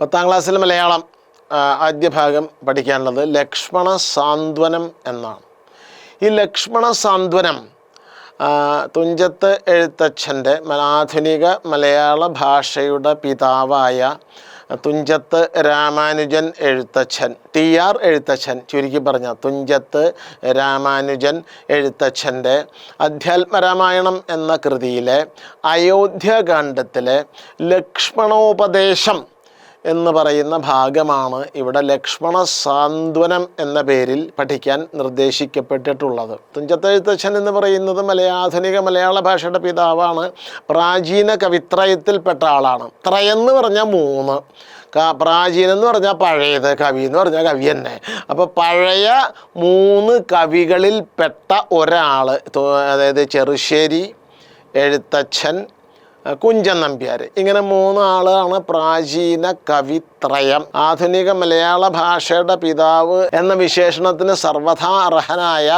പത്താം ക്ലാസ്സിൽ മലയാളം ആദ്യ ഭാഗം പഠിക്കാനുള്ളത് ലക്ഷ്മണ സാന്ത്വനം എന്നാണ്. ഈ ലക്ഷ്മണ സാന്ത്വനം തുഞ്ചത്ത് എഴുത്തച്ഛന്റെ ആധുനിക മലയാള ഭാഷയുടെ പിതാവായ തുഞ്ചത്ത് രാമാനുജൻ എഴുത്തച്ഛൻ ടി ആർ എഴുത്തച്ഛൻ ചുരുക്കി പറഞ്ഞ തുഞ്ചത്ത് രാമാനുജൻ എഴുത്തച്ഛന്റെ അധ്യാത്മരാമായണം എന്ന കൃതിയിലെ അയോധ്യകാന്ഡത്തിലെ ലക്ഷ്മണോപദേശം എന്ന് പറയുന്ന ഭാഗമാണ് ഇവിടെ ലക്ഷ്മണ സാന്ത്വനം എന്ന പേരിൽ പഠിക്കാൻ നിർദ്ദേശിക്കപ്പെട്ടിട്ടുള്ളത്. തുഞ്ചത്തെഴുത്തച്ഛൻ എന്ന് പറയുന്നത് മലയാധുനിക മലയാള ഭാഷയുടെ പിതാവാണ്. പ്രാചീന കവിത്രയത്തിൽപ്പെട്ട ആളാണ്. ത്രയെന്ന് പറഞ്ഞാൽ മൂന്ന്. പ്രാചീനം എന്ന് പറഞ്ഞാൽ പഴയത് കവി എന്ന് പറഞ്ഞാൽ കവി തന്നെ. അപ്പോൾ പഴയ മൂന്ന് കവികളിൽപ്പെട്ട ഒരാൾ അതായത് ചെറുശ്ശേരി എഴുത്തച്ഛൻ കുഞ്ചൻ നമ്പ്യാർ. ഇങ്ങനെ മൂന്നാളാണ് പ്രാചീന കവിത്രയം. ആധുനിക മലയാള ഭാഷയുടെ പിതാവ് എന്ന വിശേഷണത്തിന് സർവഥാ അർഹനായ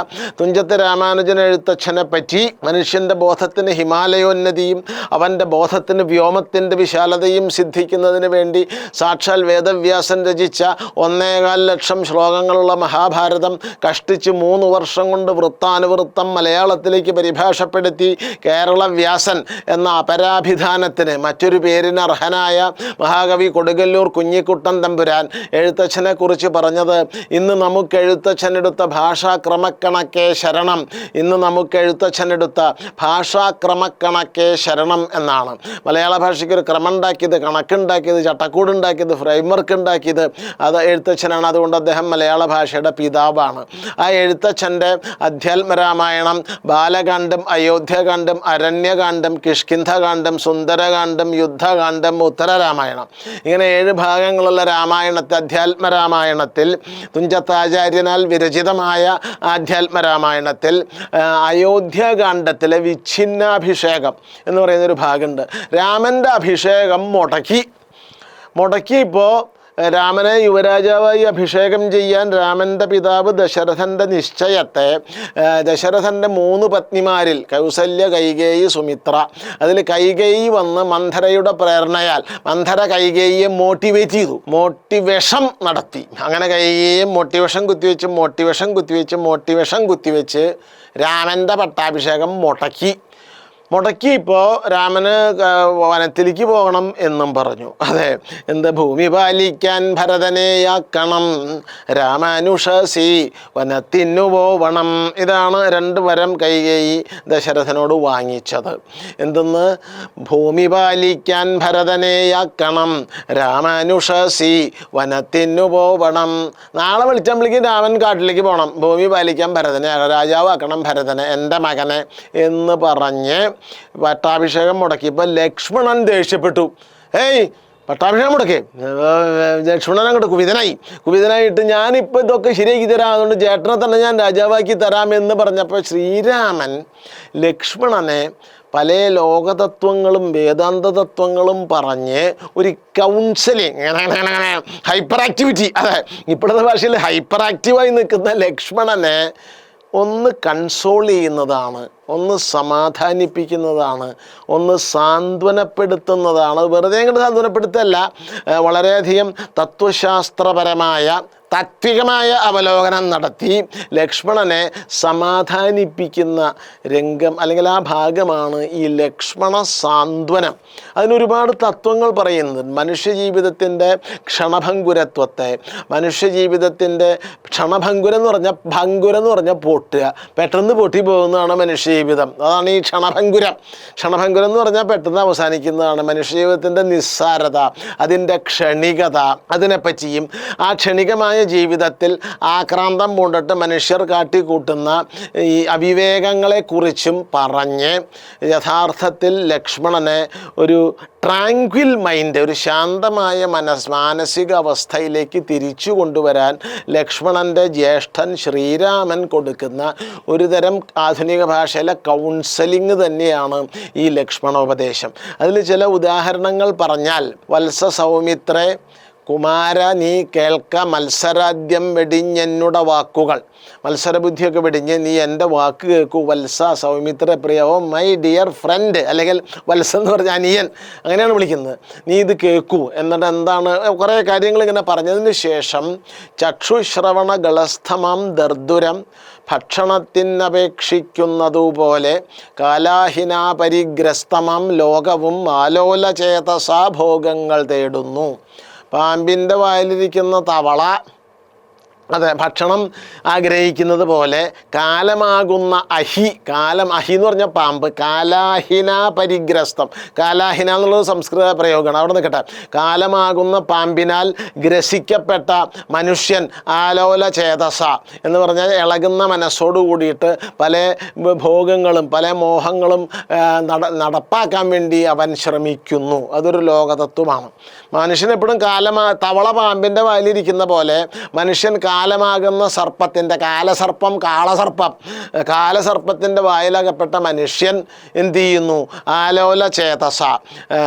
തുഞ്ചത്ത് രാമാനുജൻ എഴുത്തച്ഛനെ പറ്റി മനുഷ്യന്റെ ബോധത്തിന് ഹിമാലയോന്നതിയും അവന്റെ ബോധത്തിന് വ്യോമത്തിന്റെ വിശാലതയും സിദ്ധിക്കുന്നതിന് വേണ്ടി സാക്ഷാൽ വേദവ്യാസൻ രചിച്ച ഒന്നേകാൽ ലക്ഷം ശ്ലോകങ്ങളുള്ള മഹാഭാരതം കഷ്ടിച്ച് മൂന്ന് വർഷം കൊണ്ട് വൃത്താനുവൃത്തം മലയാളത്തിലേക്ക് പരിഭാഷപ്പെടുത്തി കേരള വ്യാസൻ എന്ന അപരാഭിധാനത്തിന് മറ്റൊരു പേരിന് അർഹനായ മഹാകവി കൊടുങ്ങല്ലൂർ കുഞ്ഞിക്കുട്ടൻ തമ്പുരാൻ എഴുത്തച്ഛനെ കുറിച്ച് പറഞ്ഞത് ഇന്ന് നമുക്ക് എഴുത്തച്ഛനെടുത്ത ഭാഷാക്രമക്കണക്കെ ശരണം. ഇന്ന് നമുക്ക് എഴുത്തച്ഛനെടുത്ത ഭാഷാക്രമക്കണക്കെ ശരണം എന്നാണ്. മലയാള ഭാഷയ്ക്ക് ഒരു ക്രമം ഉണ്ടാക്കിയത് കണക്കുണ്ടാക്കിയത് ചട്ടക്കൂട് ഉണ്ടാക്കിയത് ഫ്രെയിംവർക്ക് ഉണ്ടാക്കിയത് അത് എഴുത്തച്ഛനാണ്. അതുകൊണ്ട് അദ്ദേഹം മലയാള ഭാഷയുടെ പിതാവാണ്. ആ എഴുത്തച്ഛന്റെ അധ്യാത്മരാമായണം ബാലകാന്ഡം അയോധ്യകാന്ഡം അരണ്യകാന്ഡം കിഷ്കിന്ധകാന്ഡം സുന്ദരകാന്ഡം യുദ്ധകാന്ഡം ഉത്തരരാമായണം. ഇങ്ങനെ ഏഴ് ഭാഗങ്ങളുള്ള രാമായണത്തെ അധ്യാത്മരാമായണത്തിൽ തുഞ്ചത്താചാര്യനാൽ വിരചിതമായ ആധ്യാത്മരാമായണത്തിൽ അയോധ്യകാന്ഡത്തിലെ വിച്ഛിന്നാഭിഷേകം എന്ന് പറയുന്നൊരു ഭാഗമുണ്ട്. രാമന്റെ അഭിഷേകം മുടക്കി. മുടക്കിയപ്പോൾ രാമനെ യുവരാജാവായി അഭിഷേകം ചെയ്യാൻ രാമന്റെ പിതാവ് ദശരഥന്റെ നിശ്ചയത്തെ ദശരഥന്റെ മൂന്ന് പത്നിമാരിൽ കൗസല്യ കൈകേയി സുമിത്ര. അതിൽ കൈകേയി വന്ന് മന്ധരയുടെ പ്രേരണയാൽ മന്ധര കൈകേയിയെ മോട്ടിവേറ്റ് ചെയ്തു. മോട്ടിവേഷം നടത്തി. അങ്ങനെ കൈകേയെ മോട്ടിവേഷൻ കുത്തിവെച്ച് മോട്ടിവേഷൻ കുത്തിവെച്ച് മോട്ടിവേഷൻ കുത്തിവെച്ച് രാമന്റെ പട്ടാഭിഷേകം മുടക്കി. മുടക്കി ഇപ്പോൾ രാമന് വനത്തിലേക്ക് പോകണം എന്നും പറഞ്ഞു. അതെ എന്ത് ഭൂമി പാലിക്കാൻ ഭരതനെയാക്കണം. രാമാനുഷസി വനത്തിനു പോവണം. ഇതാണ് രണ്ട് വരം കൈകേയി ദശരഥനോട് വാങ്ങിച്ചത്. എന്തെന്ന്? ഭൂമി പാലിക്കാൻ ഭരതനെയാക്കണം. രാമാനുഷസി വനത്തിനു പോവണം. നാളെ വിളിച്ചപ്പോഴേക്കും രാമൻ കാട്ടിലേക്ക് പോകണം ഭൂമി പാലിക്കാൻ ഭരതനെ രാജാവാക്കണം ഭരതനെ എന്റെ മകനെ എന്ന് പറഞ്ഞ് പട്ടാഭിഷേകം മുടക്കി. ഇപ്പം ലക്ഷ്മണൻ ദേഷ്യപ്പെട്ടു. ഏയ് പട്ടാഭിഷേകം മുടക്കേ. ലക്ഷ്മണൻ അങ്ങോട്ട് കുവിതനായി കുവിതനായിട്ട് ഞാനിപ്പോൾ ഇതൊക്കെ ശരിയാക്കി തരാം. അതുകൊണ്ട് ചേട്ടനെ തന്നെ ഞാൻ രാജാവാക്കി തരാമെന്ന് പറഞ്ഞപ്പോൾ ശ്രീരാമൻ ലക്ഷ്മണനെ പല ലോകതത്വങ്ങളും വേദാന്ത തത്വങ്ങളും പറഞ്ഞ് ഒരു കൗൺസിലിംഗ് ഹൈപ്പർ ആക്ടിവിറ്റി അതെ ഇപ്പോഴത്തെ ഭാഷയിൽ ഹൈപ്പർ ആക്റ്റീവായി നിൽക്കുന്ന ലക്ഷ്മണനെ ഒന്ന് കൺസോൾ ചെയ്യുന്നതാണ്. ഒന്ന് സമാധാനിപ്പിക്കുന്നതാണ് ഒന്ന് സാന്ത്വനപ്പെടുത്തുന്നതാണ്. വെറുതെ അങ്ങോട്ട് സാന്ത്വനപ്പെടുത്തല്ല വളരെയധികം തത്വശാസ്ത്രപരമായ താത്വികമായ അവലോകനം നടത്തി ലക്ഷ്മണനെ സമാധാനിപ്പിക്കുന്ന രംഗം അല്ലെങ്കിൽ ആ ഭാഗമാണ് ഈ ലക്ഷ്മണ സാന്ത്വനം. അതിനൊരുപാട് തത്വങ്ങൾ പറയുന്നത് മനുഷ്യ ജീവിതത്തിന്റെ ക്ഷണഭങ്കുരത്വത്തെ മനുഷ്യ ജീവിതത്തിന്റെ ക്ഷണഭങ്കുരം എന്ന് പറഞ്ഞാൽ ഭങ്കുരം എന്ന് പറഞ്ഞാൽ പൊട്ടുക. പെട്ടെന്ന് പൊട്ടി പോകുന്നതാണ് മനുഷ്യജീവിതം. അതാണ് ഈ ക്ഷണഭങ്കുരം. ക്ഷണഭങ്കുരം എന്ന് പറഞ്ഞാൽ പെട്ടെന്ന് അവസാനിക്കുന്നതാണ് മനുഷ്യ ജീവിതത്തിന്റെ നിസ്സാരത അതിന്റെ ക്ഷണികത അതിനെപ്പറ്റിയും ആ ക്ഷണികമായ ജീവിതത്തിൽ ആക്രാന്തം പൂണ്ടിട്ട് മനുഷ്യർ കാട്ടിക്കൂട്ടുന്ന ഈ അവിവേകങ്ങളെക്കുറിച്ചും പറഞ്ഞ് യഥാർത്ഥത്തിൽ ലക്ഷ്മണനെ ഒരു ട്രാങ്ക്വിൽ മൈൻഡ് ഒരു ശാന്തമായ മനസ് മാനസിക അവസ്ഥയിലേക്ക് തിരിച്ചു കൊണ്ടുവരാൻ ലക്ഷ്മണന്റെ ജ്യേഷ്ഠൻ ശ്രീരാമൻ കൊടുക്കുന്ന ഒരുതരം ആധുനിക ഭാഷയിലെ കൗൺസലിംഗ് തന്നെയാണ് ഈ ലക്ഷ്മണോപദേശം. അതിൽ ചില ഉദാഹരണങ്ങൾ പറഞ്ഞാൽ വത്സ സൗമിത്രേ കുമാര നീ കേൾക്ക മത്സരാദ്യം വെടിഞ്ഞെന്നുട വാക്കുകൾ. മത്സരബുദ്ധിയൊക്കെ വെടിഞ്ഞ് നീ എന്റെ വാക്ക് കേൾക്കൂ. വത്സ സൗമിത്ര പ്രിയവോ മൈ ഡിയർ ഫ്രണ്ട് അല്ലെങ്കിൽ വത്സ എന്ന് പറഞ്ഞ അനിയൻ. അങ്ങനെയാണ് വിളിക്കുന്നത്. നീ ഇത് കേൾക്കൂ. എന്നിട്ട് എന്താണ് കുറേ കാര്യങ്ങൾ ഇങ്ങനെ പറഞ്ഞതിന് ശേഷം ചക്ഷുശ്രവണ ഗളസ്ഥമാം ദർദുരം ഭക്ഷണത്തിനപേക്ഷിക്കുന്നതുപോലെ കാലാഹിനാപരിഗ്രസ്തമം ലോകവും ആലോലചേതസാ ഭോഗങ്ങൾ തേടുന്നു. പാമ്പിന്റെ വായിലിരിക്കുന്ന തവള അതെ ഭക്ഷണം ആഗ്രഹിക്കുന്നത് പോലെ കാലമാകുന്ന അഹി കാലം അഹി എന്ന് പറഞ്ഞ പാമ്പ് കാലാഹിന പരിഗ്രസ്തം. കാലാഹിന എന്നുള്ളത് സംസ്കൃത പ്രയോഗമാണ്. അവിടെ നിൽക്കട്ടെ. കാലമാകുന്ന പാമ്പിനാൽ ഗ്രസിക്കപ്പെട്ട മനുഷ്യൻ ആലോല ചേതസ എന്ന് പറഞ്ഞാൽ ഇളകുന്ന മനസ്സോട് കൂടിയിട്ട് പല ഭോഗങ്ങളും പല മോഹങ്ങളും നട നടപ്പാക്കാൻ വേണ്ടി അവൻ ശ്രമിക്കുന്നു. അതൊരു ലോകതത്വമാണ്. മനുഷ്യൻ എപ്പോഴും കാലമാ തവള പാമ്പിന്റെ വാലിരിക്കുന്ന പോലെ മനുഷ്യൻ കാലമാകുന്ന സർപ്പത്തിന്റെ കാലസർപ്പം കാളസർപ്പം. കാലസർപ്പത്തിന്റെ വായിലകപ്പെട്ട മനുഷ്യൻ എന്തു ചെയ്യുന്നു? ആലോല ചേതസ.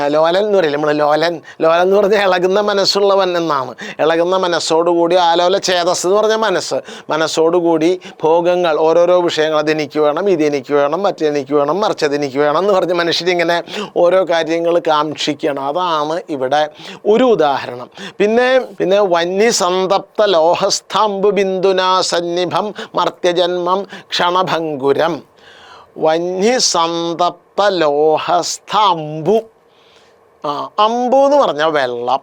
ലോലൻ എന്ന് പറയില്ല നമ്മൾ ലോലൻ. ലോലൻ എന്ന് പറഞ്ഞാൽ ഇളകുന്ന മനസ്സുള്ളവൻ എന്നാണ്. ഇളകുന്ന മനസ്സോടുകൂടി ആലോല ചേതസ് എന്ന് പറഞ്ഞാൽ മനസ്സ്. മനസ്സോടുകൂടി ഭോഗങ്ങൾ ഓരോരോ വിഷയങ്ങൾ. അതെനിക്ക് വേണം ഇതെനിക്ക് വേണം മറ്റെനിക്ക് വേണം മറിച്ചത് എനിക്ക് വേണം എന്ന് പറഞ്ഞ് മനുഷ്യരിങ്ങനെ ഓരോ കാര്യങ്ങൾ കാക്ഷിക്കണം. അതാണ് ഇവിടെ ഒരു ഉദാഹരണം. പിന്നെ പിന്നെ വന്യസന്തപ്ത ലോഹസ്തംഭു ബിന്ദുനാ സന്നിഭം മർത്യജന്മം ക്ഷണഭങ്കുരം. വന്യസന്തപ്ത ലോഹസ്ഥ അമ്പു ആ അമ്പു എന്ന് പറഞ്ഞാൽ വെള്ളം.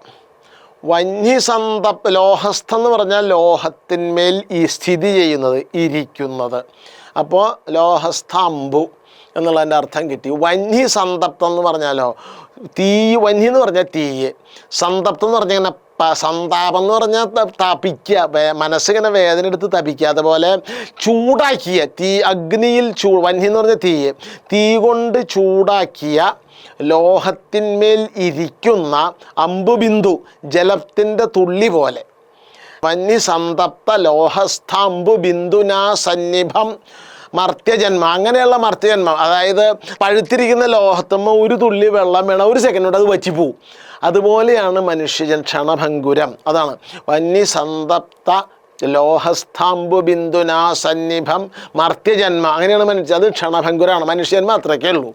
വന്യസന്തപ് ലോഹസ്ഥ എന്ന് പറഞ്ഞാൽ ലോഹത്തിന്മേൽ ഈ സ്ഥിതി ചെയ്യുന്നത് ഇരിക്കുന്നത്. അപ്പോൾ ലോഹസ്ഥ അമ്പു എന്നുള്ളതിന്റെ അർത്ഥം കിട്ടി. വന്യ സന്തപ്തം എന്ന് പറഞ്ഞാലോ തീ വന്യ എന്ന് പറഞ്ഞാൽ തീയ്. സന്തപ്തം എന്ന് പറഞ്ഞാൽ ഇങ്ങനെ സന്താപം എന്ന് പറഞ്ഞാൽ തപിക്കുക മനസ്സിങ്ങനെ വേദന എടുത്ത് തപിക്കുക. അതുപോലെ ചൂടാക്കിയ തീ അഗ്നിയിൽ ചൂ വന്യ എന്ന് പറഞ്ഞാൽ തീയ്. തീ കൊണ്ട് ചൂടാക്കിയ ലോഹത്തിന്മേൽ ഇരിക്കുന്ന അമ്പുബിന്ദു ജലത്തിന്റെ തുള്ളി പോലെ. വന്യസന്തപ്ത ലോഹസ്ഥ അമ്പുബിന്ദുനാ സന്നിഭം മർത്യജന്മം അങ്ങനെയുള്ള മർത്യജന്മം. അതായത് പഴുത്തിരിക്കുന്ന ലോഹത്തുമ്മ ഒരു തുള്ളി വെള്ളം വേണം ഒരു സെക്കൻഡ് കൊണ്ട് അത് വച്ചിപ്പോവും അതുപോലെയാണ് മനുഷ്യജൻ ക്ഷണഭങ്കുരം. അതാണ്. വന്യസന്തപ്ത ലോഹസ്തംഭു ബിന്ദുനാ സന്നിഭം മർത്യജന്മ. അങ്ങനെയാണ് മനുഷ്യ അത് ക്ഷണഭങ്കുരാണ്. മനുഷ്യന്മ അത്രയ്ക്കേ ഉള്ളൂ.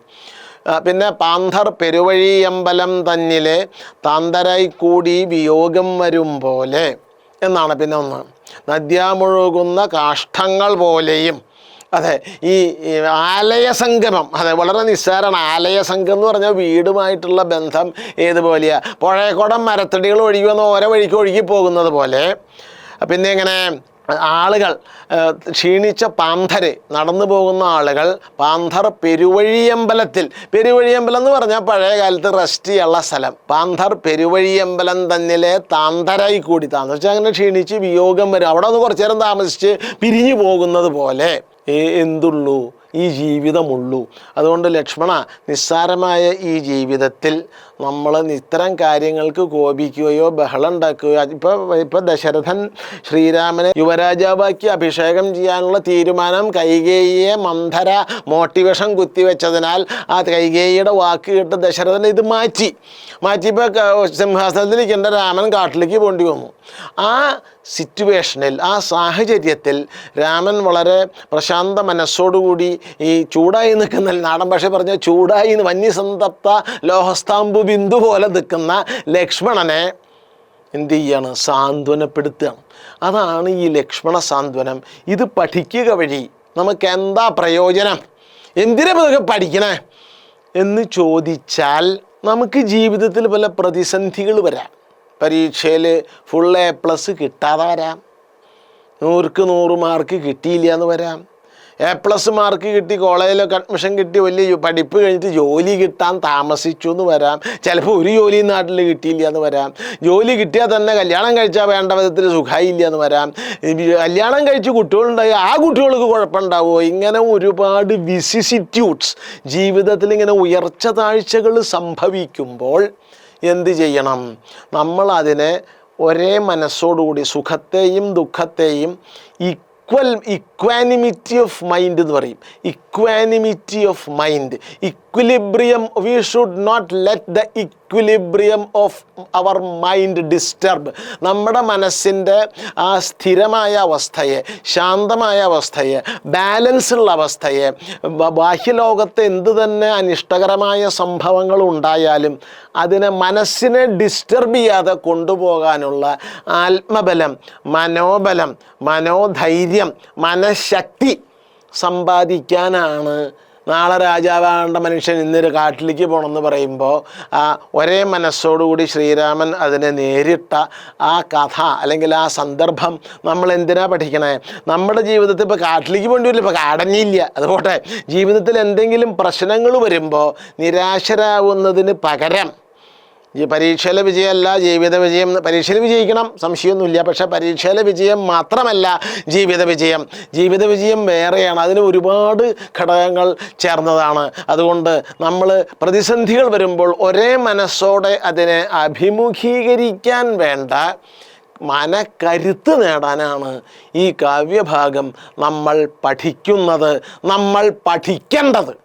പിന്നെ പാന്തർ പെരുവഴിയമ്പലം തന്നിലെ താന്തരായി കൂടി വിയോഗം വരും പോലെ എന്നാണ് പിന്നെ ഒന്ന്. നദ്യാമുഴുകുന്ന കാഷ്ടങ്ങൾ പോലെയും അതെ ഈ ആലയ സംഗമം അതെ വളരെ നിസ്സാരമാണ് ആലയ സംഘം എന്ന് പറഞ്ഞാൽ വീടുമായിട്ടുള്ള ബന്ധം ഏതുപോലെയാണ് പുഴയക്കുടം മരത്തടികൾ ഒഴുകി വന്ന് ഓരോ വഴിക്ക് ഒഴുകി പോകുന്നത് പോലെ പിന്നെ ഇങ്ങനെ ആളുകൾ ക്ഷീണിച്ച പാന്തര് നടന്നു പോകുന്ന ആളുകൾ പാന്തർ പെരുവഴിയമ്പലത്തിൽ പെരുവഴിയമ്പലം എന്ന് പറഞ്ഞാൽ പഴയ കാലത്ത് റെസ്റ്റ് സ്ഥലം. പാന്തർ പെരുവഴിയമ്പലം തന്നിലെ താന്തരായി കൂടി താമസിച്ച് അങ്ങനെ ക്ഷീണിച്ച് വിയോഗം വരും. അവിടെ ഒന്ന് കുറച്ചു നേരം താമസിച്ച് പിരിഞ്ഞു പോകുന്നത് പോലെ. এ এন্দুল্লু ഈ ജീവിതമുള്ളൂ. അതുകൊണ്ട് ലക്ഷ്മണ നിസ്സാരമായ ഈ ജീവിതത്തിൽ നമ്മൾ ഇത്തരം കാര്യങ്ങൾക്ക് കോപിക്കുകയോ ബഹളം ഉണ്ടാക്കുകയോ ഇപ്പോൾ ഇപ്പോൾ ദശരഥൻ ശ്രീരാമനെ യുവരാജാവാക്കി അഭിഷേകം ചെയ്യാനുള്ള തീരുമാനം കൈകേയിയെ മന്ധര മോട്ടിവേഷൻ കുത്തിവെച്ചതിനാൽ ആ കൈകേയിയുടെ വാക്ക് കേട്ട് ദശരഥൻ ഇത് മാറ്റി. മാറ്റിയപ്പോൾ സിംഹാസനത്തിലിരിക്കേണ്ട രാമൻ കാട്ടിലേക്ക് പോണ്ടി വന്നു. ആ സിറ്റുവേഷനിൽ ആ സാഹചര്യത്തിൽ രാമൻ വളരെ പ്രശാന്ത മനസ്സോടുകൂടി ഈ ചൂടായി നിൽക്കുന്ന നാടൻ ഭാഷ പറഞ്ഞ ചൂടായി വന്യസന്തപ്ത ലോഹസ്താംബു ബിന്ദു പോലെ നിൽക്കുന്ന ലക്ഷ്മണനെ എന്ത് ചെയ്യാണ്? സാന്ത്വനപ്പെടുത്തുകയാണ് അതാണ് ഈ ലക്ഷ്മണ സാന്ത്വനം. ഇത് പഠിക്കുക വഴി നമുക്ക് എന്താ പ്രയോജനം? എന്തിനാ നമുക്ക് പഠിക്കണേ? എന്ന് ചോദിച്ചാൽ നമുക്ക് ജീവിതത്തിൽ പല പ്രതിസന്ധികൾ വരാം. പരീക്ഷയിൽ ഫുൾ എ പ്ലസ് കിട്ടാതെ വരാം. നൂറുക്ക് നൂറ് മാർക്ക് കിട്ടിയില്ല എന്ന് വരാം. എ പ്ലസ് മാർക്ക് കിട്ടി കോളേജിലൊക്കെ അഡ്മിഷൻ കിട്ടി വലിയ പഠിപ്പ് കഴിഞ്ഞിട്ട് ജോലി കിട്ടാൻ താമസിച്ചു എന്ന് വരാം. ചിലപ്പോൾ ഒരു ജോലി നാട്ടിൽ കിട്ടിയില്ല എന്ന് വരാം. ജോലി കിട്ടിയാൽ തന്നെ കല്യാണം കഴിച്ചാൽ വേണ്ട വിധത്തിൽ സുഖമായില്ല എന്ന് വരാം കല്യാണം കഴിച്ച് കുട്ടികളുണ്ടായി ആ കുട്ടികൾക്ക് കുഴപ്പമുണ്ടാവുമോ ഇങ്ങനെ ഒരുപാട് വിസിസിറ്റ്യൂട്ട്സ് ജീവിതത്തിൽ ഇങ്ങനെ ഉയർച്ച താഴ്ചകൾ സംഭവിക്കുമ്പോൾ എന്ത് ചെയ്യണം? നമ്മൾ അതിനെ ഒരേ മനസ്സോടുകൂടി സുഖത്തെയും ദുഃഖത്തെയും ഈക്വൽ ഇക്വാനിമിറ്റി ഓഫ് മൈൻഡ് എന്ന് പറയും. Equanimity of mind equilibrium we should not let the equilibrium of our mind disturb നമ്മുടെ മനസ്സിന്റെ ആ സ്ഥിരമായ അവസ്ഥയെ ശാന്തമായ അവസ്ഥയെ ബാലൻസ് ഉള്ള അവസ്ഥയെ ബാഹ്യലോകത്ത് എന്ത് തന്നെ അനിഷ്ടകരമായ സംഭവങ്ങൾ ഉണ്ടായാലും അതിനെ മനസ്സിനെ ഡിസ്റ്റർബ് ചെയ്യാതെ കൊണ്ടുപോകാനുള്ള ആത്മബലം മനോബലം മനോധൈര്യം മനഃശക്തി സമ്പാദിക്കാനാണ്. നാളെ രാജാവാകേണ്ട മനുഷ്യൻ ഇന്നൊരു കാട്ടിലേക്ക് പോകണമെന്ന് പറയുമ്പോൾ ആ ഒരേ മനസ്സോടുകൂടി ശ്രീരാമൻ അതിനെ നേരിട്ട ആ കഥ അല്ലെങ്കിൽ ആ സന്ദർഭം നമ്മൾ എന്തിനാ പഠിക്കണേ? നമ്മുടെ ജീവിതത്തിൽ ഇപ്പോൾ കാട്ടിലേക്ക് പോകേണ്ടി വരില്ല. ഇപ്പോൾ കാടഞ്ഞില്ല. അതുപോട്ടെ ജീവിതത്തിൽ എന്തെങ്കിലും പ്രശ്നങ്ങൾ വരുമ്പോൾ നിരാശരാകുന്നതിന് പകരം ഈ പരീക്ഷയിലെ വിജയമല്ല ജീവിത വിജയം പരീക്ഷയിൽ വിജയിക്കണം സംശയമൊന്നുമില്ല. പക്ഷേ പരീക്ഷയിലെ വിജയം മാത്രമല്ല ജീവിത വിജയം. ജീവിത വിജയം വേറെയാണ്. അതിന് ഒരുപാട് ഘടകങ്ങൾ ചേർന്നതാണ്. അതുകൊണ്ട് നമ്മൾ പ്രതിസന്ധികൾ വരുമ്പോൾ ഒരേ മനസ്സോടെ അതിനെ അഭിമുഖീകരിക്കാൻ വേണ്ട മനക്കരുത്ത് നേടാനാണ് ഈ കാവ്യഭാഗം നമ്മൾ പഠിക്കുന്നത് നമ്മൾ പഠിക്കേണ്ടത്.